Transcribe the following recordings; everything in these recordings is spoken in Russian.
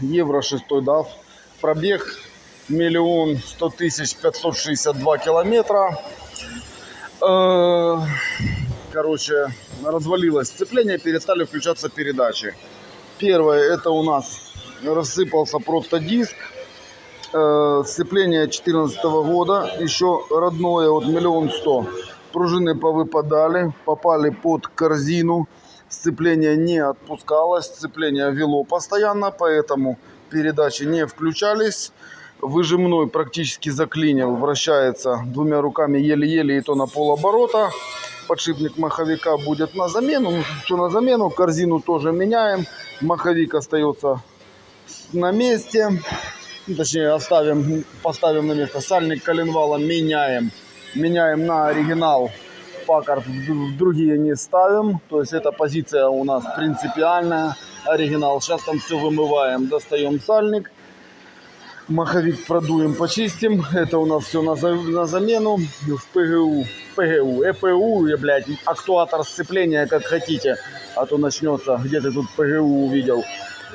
Евро 6 дав. Пробег миллион сто тысяч пятьсот шестьдесят два километра. Э, Короче, развалилось сцепление, перестали включаться передачи. Первое, это у нас рассыпался просто диск. Э, Сцепление 2014 года, еще родное, вот миллион сто. Пружины повыпадали, попали под корзину. Сцепление не отпускалось, сцепление вело постоянно, поэтому передачи не включались. Выжимной практически заклинил, вращается двумя руками еле-еле и то на полоборота. Подшипник маховика будет на замену, ну, все на замену, корзину тоже меняем. Маховик остается на месте, Ну, точнее оставим, поставим на место. Сальник коленвала меняем, меняем на оригинал. Паккард в другие не ставим, то есть эта позиция у нас принципиальная. Оригинал, сейчас там все вымываем, достаем сальник. Маховик продуем, почистим. Это у нас все на, за- на замену. В ПГУ, ПГУ, ЭПУ, блядь, актуатор сцепления, как хотите. А то начнется, где ты тут ПГУ увидел.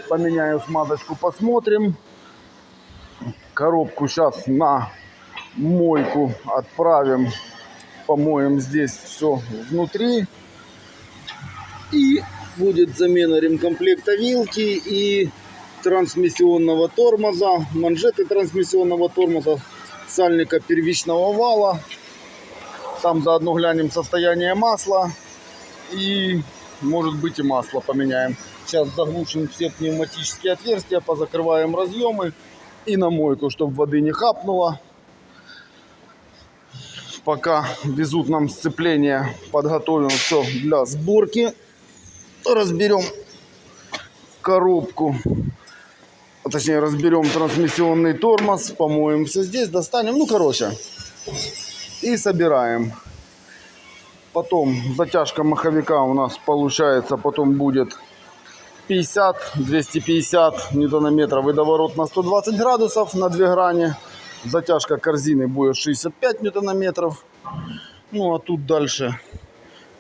Поменяем смазочку, посмотрим. Коробку сейчас на мойку отправим. Помоем здесь все внутри. И будет замена ремкомплекта вилки и трансмиссионного тормоза, манжеты трансмиссионного тормоза, сальника первичного вала. Там заодно глянем состояние масла и может быть и масло поменяем. Сейчас заглушим все пневматические отверстия, позакрываем разъемы и на мойку, чтобы воды не хапнуло. Пока везут нам сцепление, подготовим все для сборки. Разберем коробку а точнее разберем трансмиссионный тормоз, помоем все здесь, достанем, ну короче, и собираем. Потом затяжка маховика у нас получается, потом будет 50, 250 ньютонометров, водоворот на 120 градусов на 2 грани. Затяжка корзины будет 65 ньютонометров. Ну а тут дальше,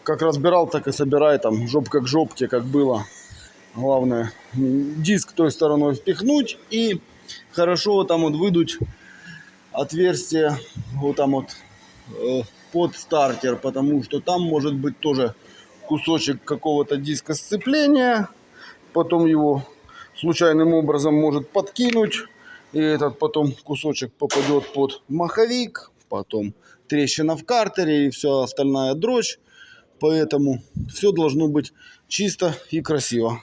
как разбирал, так и собирай, там жопка к жопке, как было. Главное диск той стороной впихнуть и хорошо вот там вот выдуть отверстие вот там вот э, под стартер, потому что там может быть тоже кусочек какого-то диска сцепления, потом его случайным образом может подкинуть, и этот потом кусочек попадет под маховик, потом трещина в картере и вся остальная дрожь, поэтому все должно быть чисто и красиво.